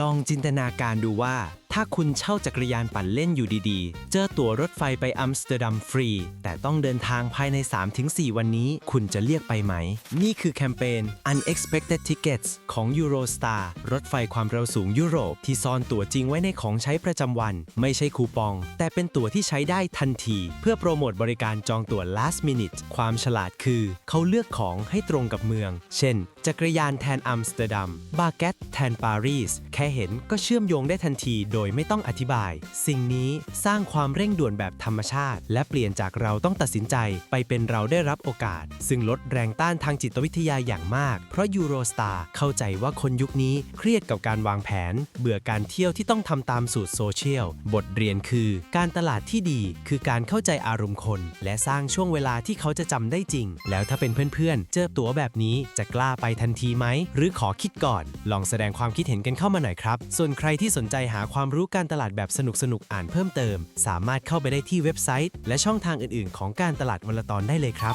ลองจินตนาการดูว่า ถ้าคุณเช่าจักรยานปั่นเล่นอยู่ดีๆ เจอตั๋วรถไฟไปอัมสเตอร์ดัมฟรี แต่ต้องเดินทางภายใน 3-4 วันนี้ คุณจะเรียกไปไหม นี่คือแคมเปญ Unexpected Tickets ของ Eurostar รถไฟความเร็วสูงยุโรป ที่ซ่อนตั๋วจริงไว้ในของใช้ประจำวัน ไม่ใช่คูปอง แต่เป็นตั๋วที่ใช้ได้ทันที เพื่อโปรโมทบริการจองตั๋ว last minute ความฉลาดคือ เขาเลือกของให้ตรงกับเมือง เช่น จักรยานแทนอัมสเตอร์ดัม บาเกตแทนปารีส แค่เห็นก็เชื่อมโยงได้ทันทีโดยไม่ต้องอธิบาย สิ่งนี้สร้างความเร่งด่วนแบบธรรมชาติ และเปลี่ยนจากเราต้องตัดสินใจไปเป็นเราได้รับโอกาส ซึ่งลดแรงต้านทางจิตวิทยาอย่างมาก เพราะยูโรสตาร์เข้าใจว่าคนยุคนี้เครียดกับการวางแผน เบื่อการเที่ยวที่ต้องทำตามสูตรโซเชียล บทเรียนคือ การตลาดที่ดีคือการเข้าใจอารมณ์คน และสร้างช่วงเวลาที่เขาจะจำได้จริง แล้วถ้าเป็นเพื่อนๆ เจอตั๋วแบบนี้จะกล้าไปทันทีไหม หรือขอคิดก่อน ลองแสดงความคิดเห็นกันเข้ามาหน่อยครับ ส่วนใครที่สนใจหาความรู้การตลาดแบบสนุกๆอ่านเพิ่มเติม สามารถเข้าไปได้ที่เว็บไซต์ และช่องทางอื่น ๆ ของการตลาดวันละตอนได้เลยครับ